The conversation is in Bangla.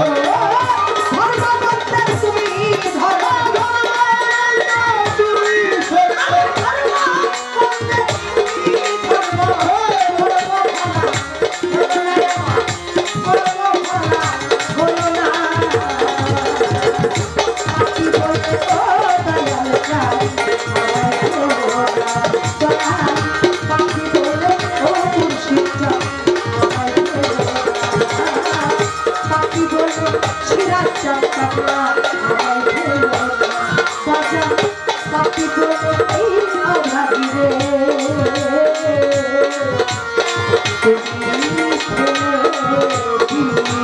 আমার Thank you.